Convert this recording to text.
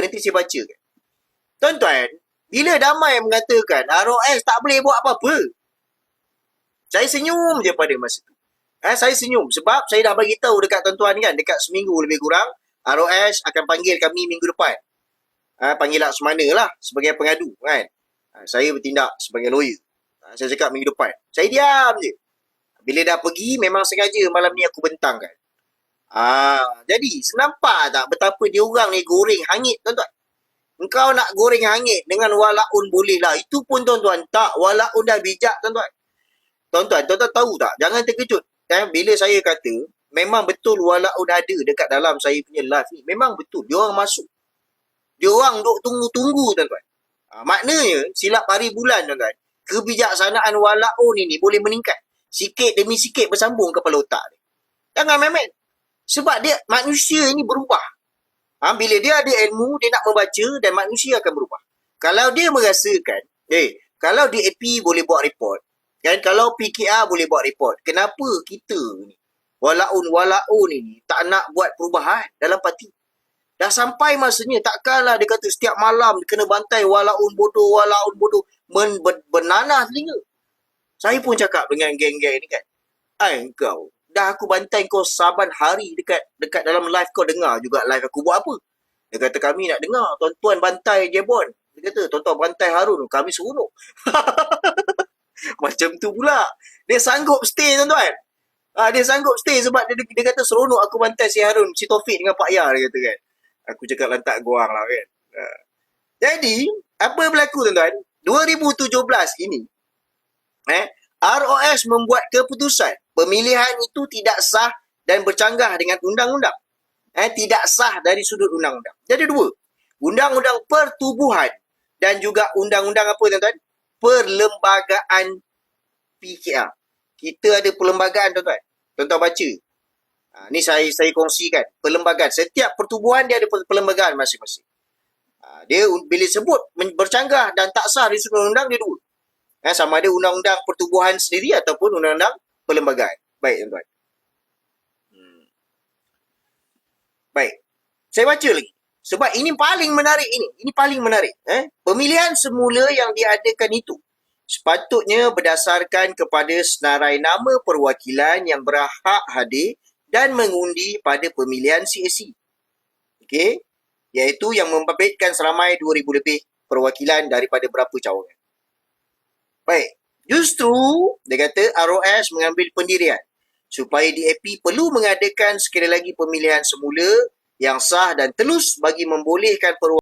nanti saya baca. Tuan-tuan, bila damai mengatakan ROS tak boleh buat apa-apa. Saya senyum je pada masa tu. Eh, saya senyum sebab saya dah bagi tahu dekat tuan-tuan kan, dekat seminggu lebih kurang, ROS akan panggil kami minggu depan. Eh, panggil Laksmana lah sebagai pengadu kan. Eh, saya bertindak sebagai lawyer. Eh, saya cakap minggu depan. Saya diam je. Bila dah pergi, memang sengaja malam ni aku bentang kan. Ah, jadi senampak tak betapa dia orang ni goreng hangit tuan-tuan. Engkau nak goreng hangit dengan walaun boleh lah. Itu pun tuan-tuan tak. Walaun dah bijak tuan-tuan. Tuan-tuan, tuan-tuan tahu tak? Jangan terkejut. Eh, bila saya kata, memang betul walaun ada dekat dalam saya punya live ni. Memang betul. Dia orang masuk. Dia orang duk tunggu-tunggu tuan-tuan. Ha, maknanya, silap hari bulan tuan-tuan. Kebijaksanaan walaun ini boleh meningkat. Sikit demi sikit bersambung kepala otak dia. Jangan main-main. Sebab dia manusia ini berubah. Ha, bila dia ada ilmu, dia nak membaca dan manusia akan berubah. Kalau dia merasakan, eh, kalau DAP boleh buat report, kan kalau PKR boleh buat report, kenapa kita ni, walaun-walaun ini tak nak buat perubahan dalam parti? Dah sampai masanya, takkanlah dia kata setiap malam kena bantai walaun bodoh, walaun bodoh, men, ber, bernanah telinga. Saya pun cakap dengan geng-geng ni kan, Hai kau, dah aku bantai kau saban hari dekat dekat dalam live kau dengar juga live aku buat apa. Dia kata kami nak dengar tuan-tuan bantai Jebon. Dia kata tuan-tuan bantai Harun kami seronok. Macam tu pula. Dia sanggup stay tuan-tuan. Ha, dia sanggup stay sebab dia, dia kata seronok aku bantai si Harun, si Taufik dengan Pak Ya dia kata kan. Aku cakap lantak guang lah kan. Ha. Jadi, apa berlaku tuan-tuan? 2017 ini, eh, ROS membuat keputusan pemilihan itu tidak sah dan bercanggah dengan undang-undang. Eh, tidak sah dari sudut undang-undang. Jadi dua, undang-undang pertubuhan dan juga undang-undang apa tuan-tuan? Perlembagaan PKR. Kita ada perlembagaan tuan-tuan. Tuan-tuan baca. Ha, ni saya saya kongsikan. Perlembagaan. Setiap pertubuhan dia ada perlembagaan masing-masing. Ha, dia bila sebut bercanggah dan tak sah dari sudut undang-undang, dia dua. Eh, sama ada undang-undang pertubuhan sendiri ataupun undang-undang perlembagaan. Baik, tuan-tuan. Hmm. Baik. Saya baca lagi. Sebab ini paling menarik ini. Ini paling menarik. Eh? Pemilihan semula yang diadakan itu sepatutnya berdasarkan kepada senarai nama perwakilan yang berhak hadir dan mengundi pada pemilihan CAC. Okey? Iaitu yang membabitkan seramai 2,000 lebih perwakilan daripada berapa cawangan. Baik. Justru, dia kata ROS mengambil pendirian supaya DAP perlu mengadakan sekali lagi pemilihan semula yang sah dan telus bagi membolehkan perwakilan